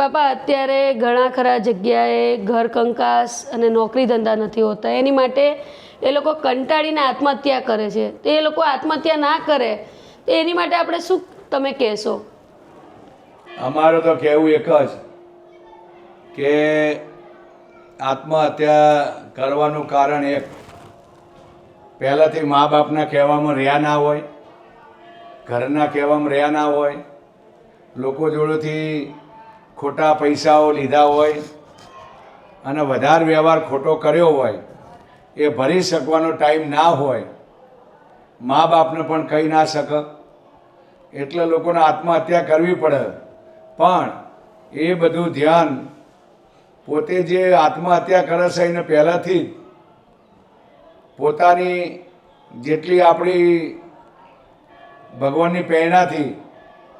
બાપા, અત્યારે ઘણા ખરા જગ્યાએ ઘર કંકાસ અને નોકરી ધંધા નથી હોતા. એની માટે એ લોકો કંટાળીને આત્મહત્યા કરે છે. તો એ લોકો આત્મહત્યા ના કરે. તો એની માટે આપણે શું તમે કહેશો? અમારું તો કહેવું એક જ કે આત્મહત્યા કરવાનું કારણ એક. પહેલાંથી મા બાપના કહેવામાં રહ્યા ના હોય, ઘરના કહેવામાં રહ્યા ના હોય. લોકો જોડેથી ખોટા પૈસાઓ લીધા હોય અને વધારે વ્યવહાર ખોટો કર્યો હોય, એ ભરી શકવાનો ટાઈમ ના હોય, મા બાપને પણ કહી ના શકે. એટલે લોકોને આત્મહત્યા કરવી પડે. પણ એ બધું ધ્યાન પોતે જે આત્મહત્યા કરે છે એને પહેલાંથી જ પોતાની જેટલી આપણી ભગવાનની પ્રેરણાથી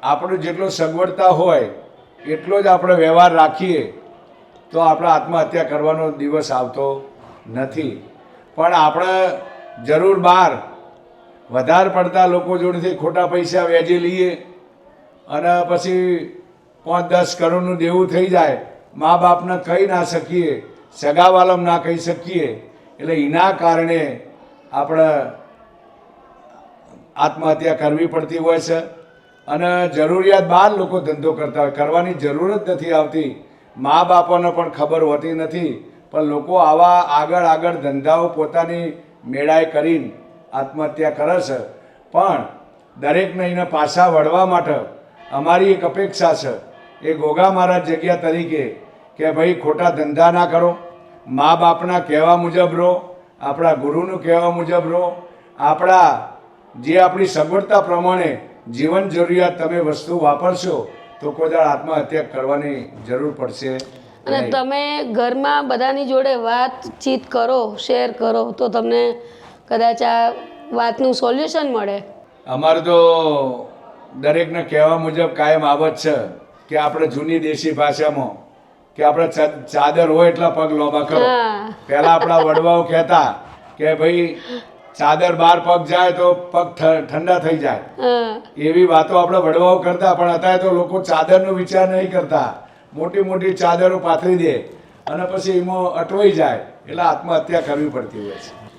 આપણું જેટલું સગવડતા હોય એટલો જ આપણે વ્યવહાર રાખીએ તો આપણે આત્મહત્યા કરવાનો દિવસ આવતો નથી. પણ આપણે જરૂર બહાર વધારે પડતા લોકો જોડેથી ખોટા પૈસા વેચી લઈએ અને પછી પાંચ દસ કરોડનું દેવું થઈ જાય, મા બાપને કહી ના શકીએ સગાવાલમ ના કહી શકીએ, એટલે એના કારણે આપણે આત્મહત્યા કરવી પડતી હોય છે. અને જરૂરિયાત બહાર લોકો ધંધો કરતા હોય. કરવાની જરૂર જ નથી આવતી. મા બાપોને પણ ખબર હોતી નથી. પણ લોકો આવા આગળ આગળ ધંધાઓ પોતાની મેળાએ કરીને આત્મહત્યા કરે છે. પણ દરેકને એને પાછા વળવા માટે અમારી એક અપેક્ષા છે. એ ગોગા મહારાજ જગ્યા તરીકે કે ભાઈ ખોટા ધંધા ના કરો. મા બાપના કહેવા મુજબ રહો. આપણા ગુરુનું કહેવા મુજબ રહો. આપણા જે આપણી સગવડતા પ્રમાણે જીવન જરૂરિયાત તમે વસ્તુ વાપરશો તો કોઈ દાડ આત્મહત્યા કરવાની જરૂર પડશે અને તમે ઘરમાં બધાની જોડે વાતચીત કરો શેર કરો તો તમને કદાચ આ વાતનું સોલ્યુશન મળે. અમારે તો દરેકને કહેવા મુજબ કાયમ આવત છે કે આપણે જૂની દેશી ભાષામાં કે આપણે ચાદર હોય એટલા પગ લોબા કરો. પહેલા આપણા વડવાઓ કહેતા કે ભાઈ ચાદર બાર પગ જાય તો પગ ઠંડા થઈ જાય. એવી વાતો આપણે વડવાઓ કરતા પણ અત્યારે તો લોકો ચાદરનો વિચાર નહીં કરતા. મોટી મોટી ચાદરો પાથરી દે અને પછી એમાં અટવાઈ જાય. એટલે આત્મહત્યા કરવી પડતી હોય છે.